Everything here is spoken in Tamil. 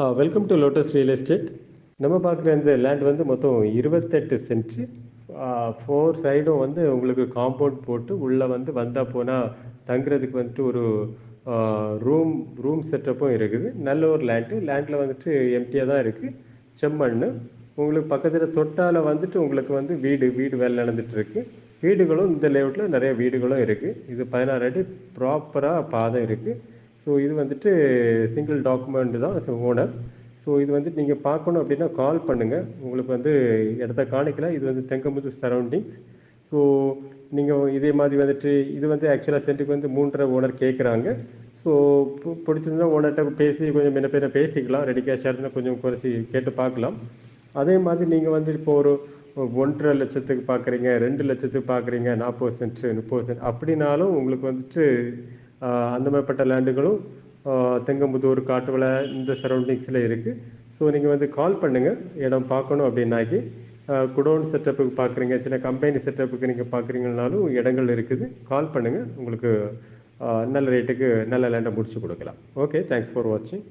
Welcome to lotus real estate நம்ம பார்க்குற இந்த லேண்ட் வந்து மொத்தம் இருபத்தெட்டு சென்ட்ரு ஃபோர் சைடும் வந்து உங்களுக்கு காம்பவுண்ட் போட்டு உள்ளே வந்து வந்தால் போனால் தங்குறதுக்கு வந்துட்டு ஒரு ரூம் ரூம் செட்டப்பும் இருக்குது. நல்ல ஒரு லேண்டு லேண்டில் வந்துட்டு எம்டியாக தான் இருக்குது செம்மண் உங்களுக்கு பக்கத்தில் தொட்டால வந்துட்டு உங்களுக்கு வந்து வீடு வீடு வேலை நடந்துகிட்ருக்கு வீடுகளும் இந்த லேஅவுட்டில் நிறைய வீடுகளும் இருக்குது இது பதினாறு அடி ப்ராப்பராக பாதை இருக்குது ஸோ இது வந்துட்டு சிங்கிள் டாக்குமெண்ட் தான் ஸோ ஓனர் ஸோ இது வந்துட்டு நீங்கள் பார்க்கணும் அப்படின்னா கால் பண்ணுங்கள் உங்களுக்கு வந்து இடத்த காணிக்கலாம் இது வந்து தெங்கமுத்தூர் சரௌண்டிங்ஸ் ஸோ நீங்கள் இதே மாதிரி வந்துட்டு இது வந்து ஆக்சுவலாக சென்ட்டுக்கு வந்து மூன்றரை ஓனர் கேட்குறாங்க ஸோ பிடிச்சிருந்தா ஓனர்கிட்ட பேசி கொஞ்சம் முன்ன பின்ன பேசிக்கலாம். ரெடி கேஷ் இருந்தால் கொஞ்சம் குறைச்சி கேட்டு பார்க்கலாம். அதே மாதிரி நீங்கள் வந்து இப்போ ஒரு ஒன்றரை லட்சத்துக்கு பார்க்குறீங்க ரெண்டு லட்சத்துக்கு பார்க்குறீங்க நாற்பது சென்ட் முப்பது சென்ட் அப்படின்னாலும் உங்களுக்கு வந்துட்டு அந்த மாதிரிப்பட்ட லேண்டுகளும் தெங்கம்புதூர் காட்டுவலை இந்த சரௌண்டிங்ஸில் இருக்குது ஸோ நீங்கள் வந்து கால் பண்ணுங்கள் இடம் பார்க்கணும் அப்படின்னாக்கி குடோன் செட்டப்புக்கு பார்க்குறீங்க. சின்ன கம்பெனி செட்டப்புக்கு நீங்கள் பார்க்குறீங்கனாலும் இடங்கள் இருக்குது. கால் பண்ணுங்கள் உங்களுக்கு நல்ல ரேட்டுக்கு நல்ல லேண்டை முடிச்சு கொடுக்கலாம். ஓகே தேங்க்ஸ் ஃபார் வாட்சிங்